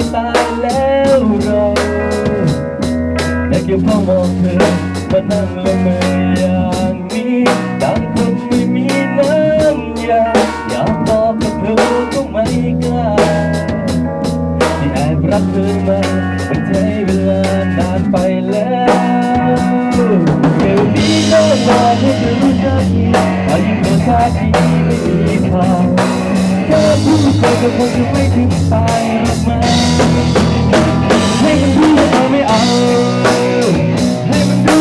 จะตายแล้วเราแต่แค่พอมองเธอมานั่งละเมออย่างนี้ต่างคนไม่มีน้ำยาอยากตอบกับเธอก็ไม่กล้าที่แอบรักเธอมามันใช้เวลานานไปแล้วเดี๋ยวนี้ก็รอให้เธอรู้ใจอายุเธอชาติไม่มีทางเธอพูดไปก็คงจะไม่ถึงตายหรอกมั้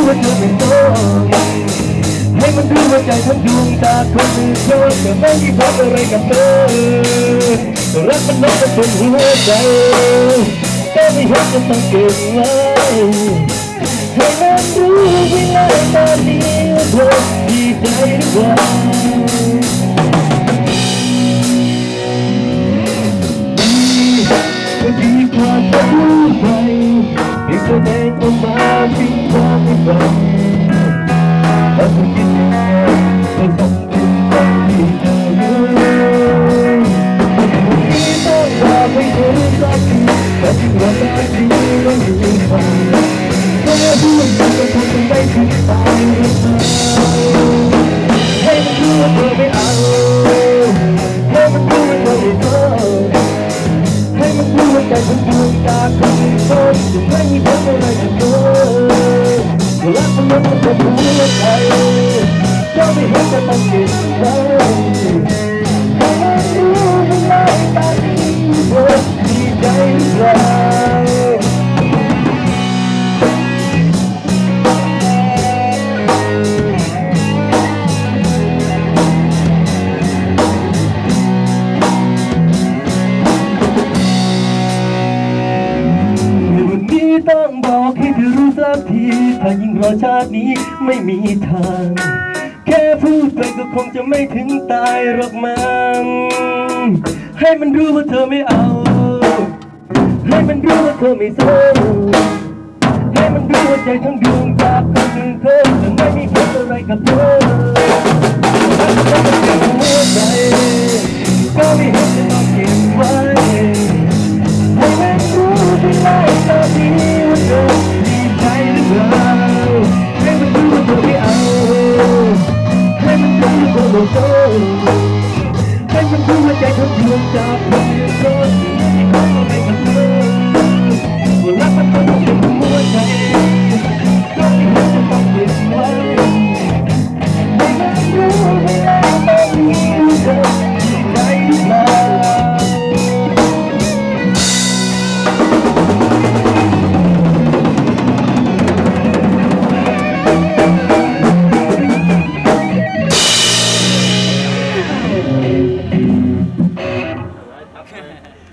ว่าเธอไม่ต้องให้มันรู้ว่าใจทั้งดวงตาคนอื่นเขาจะไม่มีความอะไรกับเธอรักมันน้องเป็นหัวใจก็ไม่เห็นจะต้องเก็บไว้ให้มันรู้เวลาตอนนี้เธอดีใจหรือเปล่าก็ดีกว่าจะรู้ไปให้แสดงออกมา ไปที่เธอ สักทีถ้ายิ่งรอชาตินี้ไม่มีทาง แค่พูดไปก็คงจะไม่ถึงตายหรอกมั้งให้มันรู้ว่าเธอไม่เอา ให้มันรู้ว่าเธอไม่สู้ให้มันรู้ว่าใจทั้งดวงจากคนอื่นเธอจะไม่มีผลอะไรกับเธอ มันรู้ว่าใจเธอดวงจากคนอื่นคนที่ไม่มีความอไรกับเธอว่ารักมันต้อง Okay.